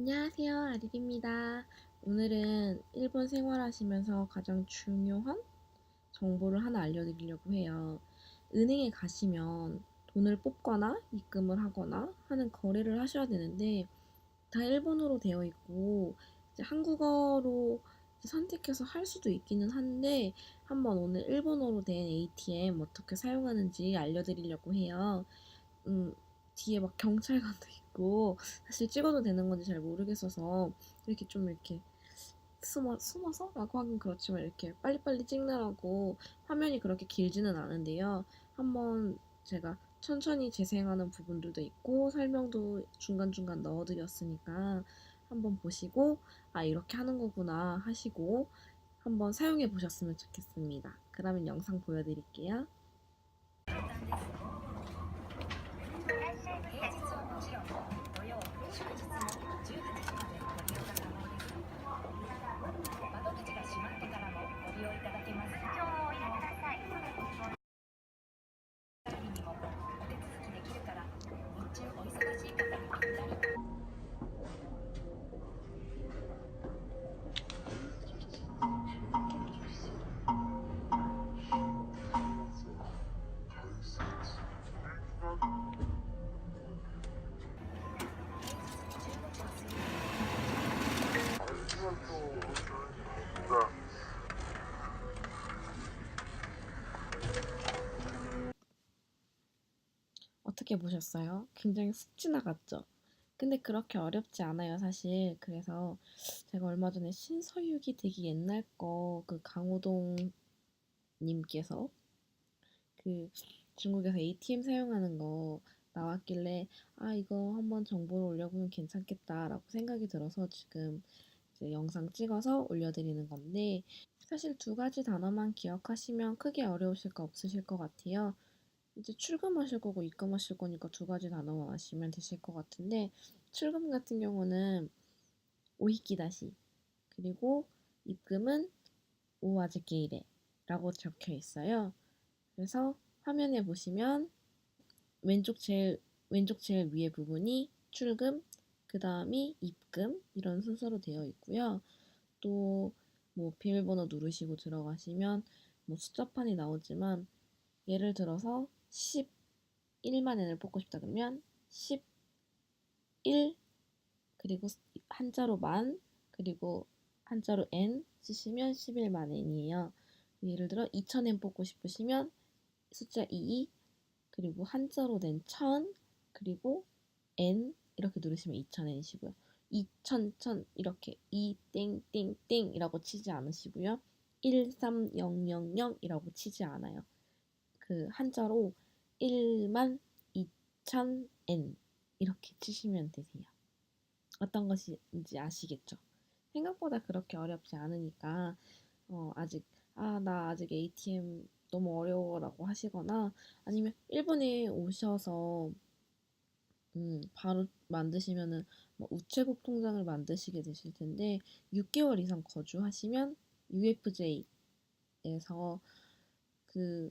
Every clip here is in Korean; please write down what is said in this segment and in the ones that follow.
안녕하세요. 아릴입니다. 오늘은 일본 생활하시면서 가장 중요한 정보를 하나 알려드리려고 해요. 은행에 가시면 돈을 뽑거나 입금을 하거나 하는 거래를 하셔야 되는데 다 일본어로 되어 있고 한국어로 선택해서 할 수도 있기는 한데 한번 오늘 일본어로 된 ATM 어떻게 사용하는지 알려드리려고 해요. 음, 뒤에 막 경찰관도 있고 사실 찍어도 되는 건지 잘 모르겠어서 이렇게 좀 이렇게 숨어 숨어서 라고 하긴 그렇지만 이렇게 빨리빨리 찍느라고 화면이 그렇게 길지는 않은데요. 한번 제가 천천히 재생하는 부분들도 있고 설명도 중간중간 넣어드렸으니까 한번 보시고 아 이렇게 하는 거구나 하시고 한번 사용해 보셨으면 좋겠습니다. 그러면 영상 보여드릴게요. 平日はもちろん土曜祝日も18時まで。 어떻게 보셨어요? 굉장히 훅 지나갔죠? 근데 그렇게 어렵지 않아요, 사실. 그래서 제가 얼마 전에 신서유기 되게 옛날 거 그 강호동 님께서 그 중국에서 ATM 사용하는 거 나왔길래 아, 이거 한번 정보를 올려보면 괜찮겠다라고 생각이 들어서 지금 이제 영상 찍어서 올려드리는 건데 사실 두 가지 단어만 기억하시면 크게 어려우실 거 없으실 것 같아요. 이제 출금하실 거고 입금하실 거니까 두 가지 단어만 아시면 되실 것 같은데 출금 같은 경우는 오히키다시 그리고 입금은 오아즈게이레 라고 적혀 있어요. 그래서 화면에 보시면 왼쪽 제일 왼쪽 제일 위에 부분이 출금, 그 다음이 입금 이런 순서로 되어 있고요. 또 뭐 비밀번호 누르시고 들어가시면 뭐 숫자판이 나오지만 예를 들어서 11만 엔을 뽑고 싶다 그러면 11 그리고 한자로 만 그리고 한자로 n 쓰시면 11만 엔이에요. 예를 들어 2,000엔 뽑고 싶으시면 숫자 2 그리고 한자로 된 1000 그리고 n 이렇게 누르시면 2,000엔이시고요. 2,000, 1000 이렇게 2땡땡땡이라고 치지 않으시고요. 13000이라고 치지 않아요. 그 한자로 1만 2,000엔 이렇게 치시면 되세요. 어떤 것인지 아시겠죠? 생각보다 그렇게 어렵지 않으니까 어, 아직 아 나 아직 ATM 너무 어려워라고 하시거나 아니면 일본에 오셔서 음, 바로 만드시면은 뭐 우체국 통장을 만드시게 되실 텐데 6개월 이상 거주하시면 UFJ에서 그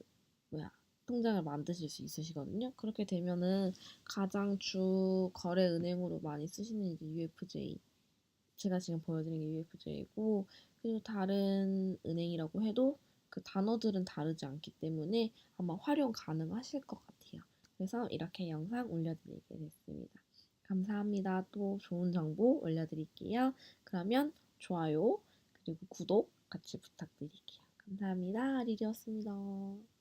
통장을 만드실 수 있으시거든요. 그렇게 되면은 가장 주 거래 은행으로 많이 쓰시는 이제 UFJ 제가 지금 보여드린 게 UFJ고 그리고 다른 은행이라고 해도 그 단어들은 다르지 않기 때문에 아마 활용 가능하실 것 같아요. 그래서 이렇게 영상 올려드리게 됐습니다. 감사합니다. 또 좋은 정보 올려드릴게요. 그러면 좋아요 그리고 구독 같이 부탁드릴게요. 감사합니다. 리리였습니다.